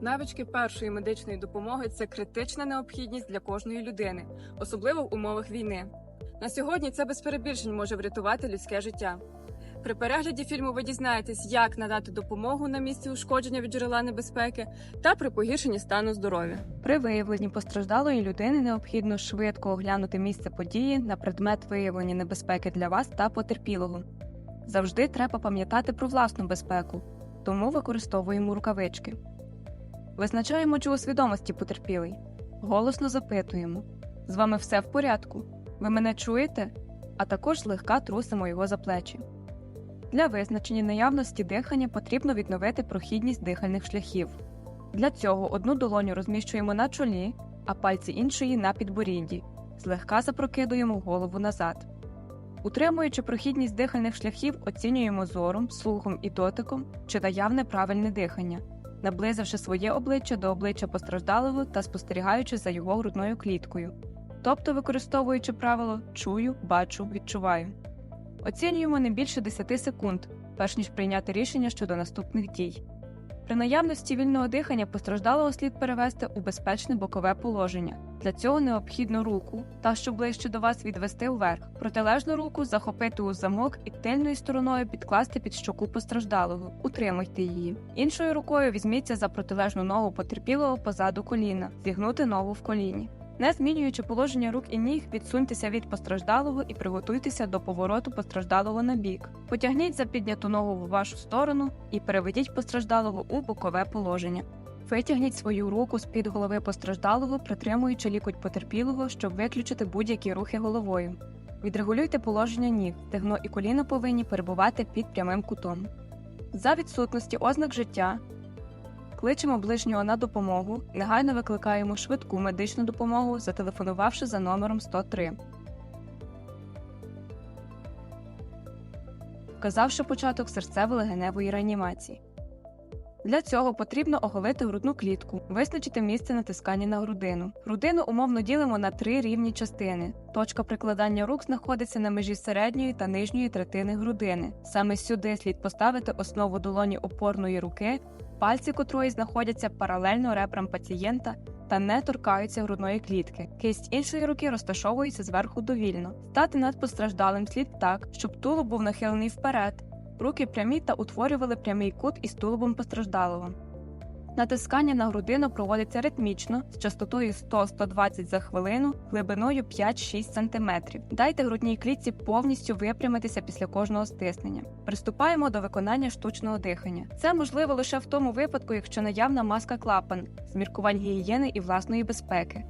Навички першої медичної допомоги це критична необхідність для кожної людини, особливо в умовах війни. На сьогодні це без перебільшень може врятувати людське життя. При перегляді фільму ви дізнаєтесь, як надати допомогу на місці ушкодження від джерела небезпеки та при погіршенні стану здоров'я. При виявленні постраждалої людини необхідно швидко оглянути місце події на предмет виявлення небезпеки для вас та потерпілого. Завжди треба пам'ятати про власну безпеку, тому використовуємо рукавички. Визначаємо, чи у свідомості потерпілий. Голосно запитуємо: з вами все в порядку? Ви мене чуєте? А також злегка трусимо його за плечі. Для визначення наявності дихання потрібно відновити прохідність дихальних шляхів. Для цього одну долоню розміщуємо на чолі, а пальці іншої на підборідді. Злегка запрокидуємо голову назад. Утримуючи прохідність дихальних шляхів, оцінюємо зором, слухом і дотиком, чи наявне правильне дихання, наблизивши своє обличчя до обличчя постраждалого та спостерігаючи за його грудною кліткою, тобто використовуючи правило чую, бачу, відчуваю. Оцінюємо не більше 10 секунд, перш ніж прийняти рішення щодо наступних дій. При наявності вільного дихання постраждалого слід перевести у безпечне бокове положення. Для цього необхідно руку, та що ближче до вас відвести вверх, протилежну руку захопити у замок і тильною стороною підкласти під щоку постраждалого. Утримуйте її. Іншою рукою візьміться за протилежну ногу потерпілого позаду коліна, зігнути ногу в коліні. Не змінюючи положення рук і ніг, відсуньтеся від постраждалого і приготуйтеся до повороту постраждалого на бік. Потягніть за підняту ногу в вашу сторону і переведіть постраждалого у бокове положення. Витягніть свою руку з під голови постраждалого, притримуючи лікоть потерпілого, щоб виключити будь-які рухи головою. Відрегулюйте положення ніг, стегно і коліно повинні перебувати під прямим кутом. За відсутності ознак життя кличемо ближнього на допомогу, негайно викликаємо швидку медичну допомогу, зателефонувавши за номером 103. Вказавши початок серцево-легеневої реанімації. Для цього потрібно оголити грудну клітку, визначити місце натискання на грудину. Грудину умовно ділимо на три рівні частини. Точка прикладання рук знаходиться на межі середньої та нижньої третини грудини. Саме сюди слід поставити основу долоні опорної руки, пальці котрої знаходяться паралельно ребрам пацієнта та не торкаються грудної клітки. Кисть іншої руки розташовується зверху довільно. Стати над постраждалим слід так, щоб тулуб був нахилений вперед. Руки прямі та утворювали прямий кут із тулубом постраждалого. Натискання на грудину проводиться ритмічно з частотою 100-120 за хвилину, глибиною 5-6 см. Дайте грудній клітці повністю випрямитися після кожного стиснення. Приступаємо до виконання штучного дихання. Це можливо лише в тому випадку, якщо наявна маска клапан з міркувань гігієни і власної безпеки.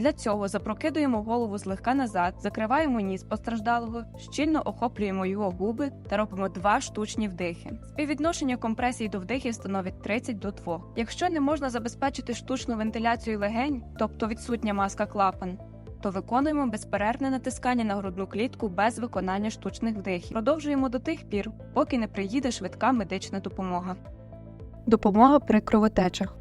Для цього запрокидуємо голову злегка назад, закриваємо ніс постраждалого, щільно охоплюємо його губи та робимо два штучні вдихи. Співвідношення компресій до вдихів становить 30 до 2. Якщо не можна забезпечити штучну вентиляцію легень, тобто відсутня маска клапан, то виконуємо безперервне натискання на грудну клітку без виконання штучних вдихів. Продовжуємо до тих пір, поки не приїде швидка медична допомога. Допомога при кровотечах.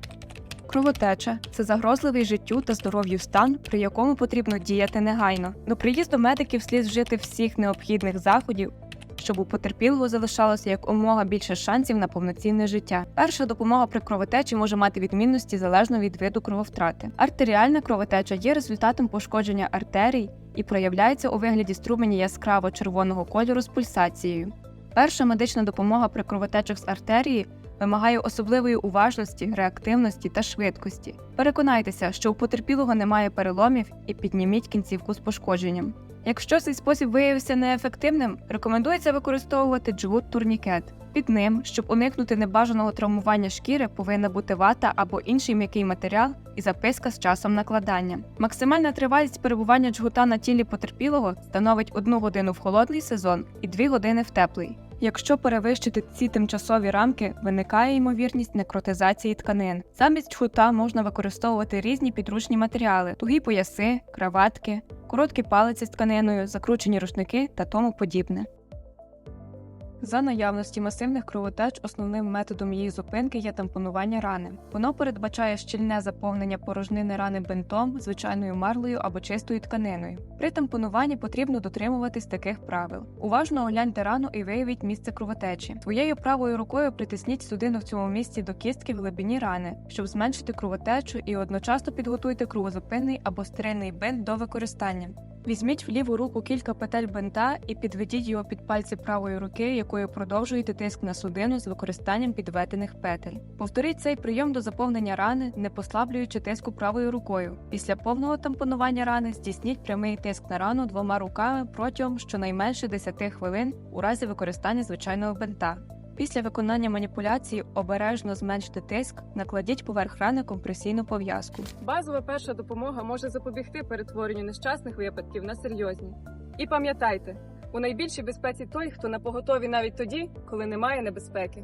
Кровотеча це загрозливий життю та здоров'ю стан, при якому потрібно діяти негайно. До приїзду медиків слід вжити всіх необхідних заходів, щоб у потерпілого залишалося якомога більше шансів на повноцінне життя. Перша допомога при кровотечі може мати відмінності залежно від виду крововтрати. Артеріальна кровотеча є результатом пошкодження артерій і проявляється у вигляді струмені яскраво червоного кольору з пульсацією. Перша медична допомога при кровотечах з артерії вимагає особливої уважності, реактивності та швидкості. Переконайтеся, що у потерпілого немає переломів і підніміть кінцівку з пошкодженням. Якщо цей спосіб виявився неефективним, рекомендується використовувати джгут турнікет. Під ним, щоб уникнути небажаного травмування шкіри, повинна бути вата або інший м'який матеріал і записка з часом накладання. Максимальна тривалість перебування джгута на тілі потерпілого становить 1 годину в холодний сезон і 2 години в теплий. Якщо перевищити ці тимчасові рамки, виникає ймовірність некротизації тканин. Замість хута можна використовувати різні підручні матеріали: тугі пояси, краватки, короткі палиці з тканиною, закручені рушники та тому подібне. За наявності масивних кровотеч основним методом її зупинки є тампонування рани. Воно передбачає щільне заповнення порожнини рани бинтом, звичайною марлею або чистою тканиною. При тампонуванні потрібно дотримуватись таких правил. Уважно огляньте рану і виявіть місце кровотечі. Своєю правою рукою притисніть судину в цьому місці до кістки в глибині рани, щоб зменшити кровотечу і одночасно підготуйте кровозупинний або стерильний бинт до використання. Візьміть в ліву руку кілька петель бинта і підведіть його під пальці правої руки, якою продовжуєте тиск на судину з використанням підведених петель. Повторіть цей прийом до заповнення рани, не послаблюючи тиску правою рукою. Після повного тампонування рани здійсніть прямий тиск на рану двома руками протягом щонайменше 10 хвилин у разі використання звичайного бинта. Після виконання маніпуляції обережно зменшити тиск, накладіть поверх рани компресійну пов'язку. Базова перша допомога може запобігти перетворенню нещасних випадків на серйозні. І пам'ятайте, у найбільшій безпеці той, хто на поготові навіть тоді, коли немає небезпеки.